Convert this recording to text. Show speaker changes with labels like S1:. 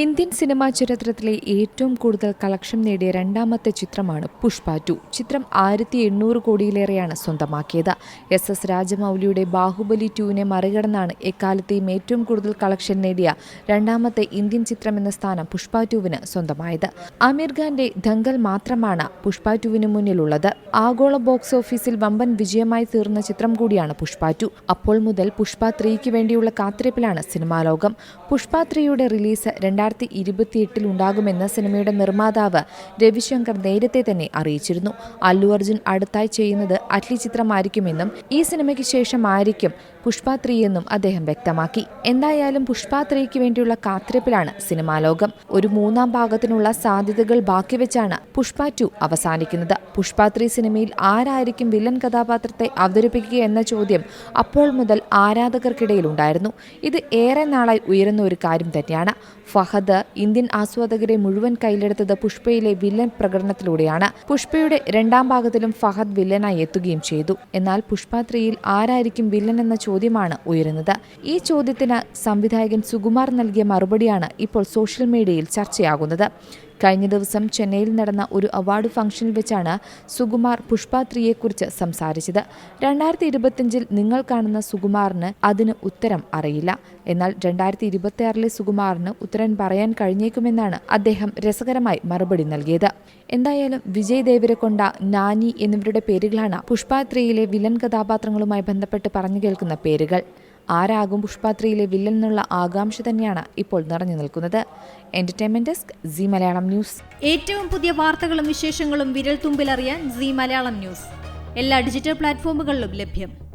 S1: Indian cinema ചരിത്രത്തിലെ ഏറ്റവും കൂടുതൽ കളക്ഷൻ നേടിയ രണ്ടാമത്തെ ചിത്രമാണ് പുഷ്പ ടു. ചിത്രം ആയിരത്തി എണ്ണൂറ് കോടിയിലേറെയാണ് സ്വന്തമാക്കിയത്. എസ് എസ് രാജമൗലിയുടെ ബാഹുബലി ടുവിനെ മറികടന്നാണ് എക്കാലത്തെയും ഏറ്റവും കൂടുതൽ കളക്ഷൻ നേടിയ രണ്ടാമത്തെ ഇന്ത്യൻ ചിത്രം എന്ന സ്ഥാനം പുഷ്പ ടുവിന് സ്വന്തമായത്. ആമിർ ഖാന്റെ ദങ്കൽ മാത്രമാണ് പുഷ്പ ടുവിന് മുന്നിലുള്ളത്. ആഗോള ബോക്സ് ഓഫീസിൽ വമ്പൻ വിജയമായി തീർന്ന ചിത്രം കൂടിയാണ് പുഷ്പ ടു. അപ്പോൾ മുതൽ പുഷ്പ ത്രീക്ക് വേണ്ടിയുള്ള കാത്തിരിപ്പിലാണ് സിനിമാ ലോകം. പുഷ്പ ത്രീയുടെ റിലീസ് രണ്ടായിരത്തി ഇരുപത്തിയെട്ടിൽ ഉണ്ടാകുമെന്ന് സിനിമയുടെ നിർമ്മാതാവ് രവിശങ്കർ നേരത്തെ തന്നെ അറിയിച്ചിരുന്നു. അല്ലു അർജുൻ അടുത്തായി ചെയ്യുന്നത് അറ്റ്ലി ചിത്രമായിരിക്കുമെന്നും ഈ സിനിമയ്ക്ക് ശേഷമായിരിക്കും പുഷ്പ ത്രീ എന്നും അദ്ദേഹം വ്യക്തമാക്കി. എന്തായാലും പുഷ്പ ത്രീക്ക് വേണ്ടിയുള്ള കാത്തിരിപ്പിലാണ് സിനിമാ ലോകം. ഒരു മൂന്നാം ഭാഗത്തിനുള്ള സാധ്യതകൾ ബാക്കി വെച്ചാണ് പുഷ്പ ടു അവസാനിക്കുന്നത്. പുഷ്പ ത്രീ സിനിമയിൽ ആരായിരിക്കും വില്ലൻ കഥാപാത്രത്തെ അവതരിപ്പിക്കുക എന്ന ചോദ്യം അപ്പോൾ മുതൽ ആരാധകർക്കിടയിൽ ഉണ്ടായിരുന്നു ഇത് ഏറെ നാളായി ഉയരുന്ന ഒരു കാര്യം തന്നെയാണ്. ഫഹദ് ഇന്ത്യൻ ആസ്വാദകരെ മുഴുവൻ കയ്യിലെടുത്തത് പുഷ്പയിലെ വില്ലൻ പ്രകടനത്തിലൂടെയാണ്. പുഷ്പയുടെ രണ്ടാം ഭാഗത്തിലും ഫഹദ് വില്ലനായി എത്തുകയും ചെയ്തു. എന്നാൽ പുഷ്പ ത്രീയിൽ ആരായിരിക്കും വില്ലൻ എന്ന ചോദ്യമാണ് ഉയരുന്നത്. ഈ ചോദ്യത്തിന് സംവിധായകൻ സുകുമാർ നൽകിയ മറുപടിയാണ് ഇപ്പോൾ സോഷ്യൽ മീഡിയയിൽ ചർച്ചയാകുന്നത്. കഴിഞ്ഞ ദിവസം ചെന്നൈയിൽ നടന്ന ഒരു അവാർഡ് ഫംഗ്ഷനിൽ വെച്ചാണ് സുകുമാർ പുഷ്പ ത്രീയെക്കുറിച്ച് സംസാരിച്ചത്. രണ്ടായിരത്തി ഇരുപത്തിയഞ്ചിൽ നിങ്ങൾ കാണുന്ന സുകുമാറിന് അതിന് ഉത്തരം അറിയില്ല. എന്നാൽ രണ്ടായിരത്തി ഇരുപത്തിയാറിലെ സുകുമാറിന് ഉത്തരം പറയാൻ കഴിഞ്ഞേക്കുമെന്നാണ് അദ്ദേഹം രസകരമായി മറുപടി നൽകിയത്. എന്തായാലും വിജയ് ദേവരക്കൊണ്ട നാനി എന്നിവരുടെ പേരുകളാണ് പുഷ്പ ത്രീയിലെ വില്ലൻ കഥാപാത്രങ്ങളുമായി ബന്ധപ്പെട്ട് പറഞ്ഞു കേൾക്കുന്ന പേരുകൾ. ആരാകും പുഷ്പാത്രിയിലെ വില്ലൻ എന്നുള്ള ആകാംക്ഷ തന്നെയാണ് ഇപ്പോൾ നിറഞ്ഞു നിൽക്കുന്നത്. Entertainment desk Zee Malayalam news
S2: ഏറ്റവും പുതിയ വാർത്തകളും വിശേഷങ്ങളും വിരൽ തുമ്പിലറിയാൻ സി മലയാളം ന്യൂസ് എല്ലാ ഡിജിറ്റൽ പ്ലാറ്റ്ഫോമുകളിലും ലഭ്യം.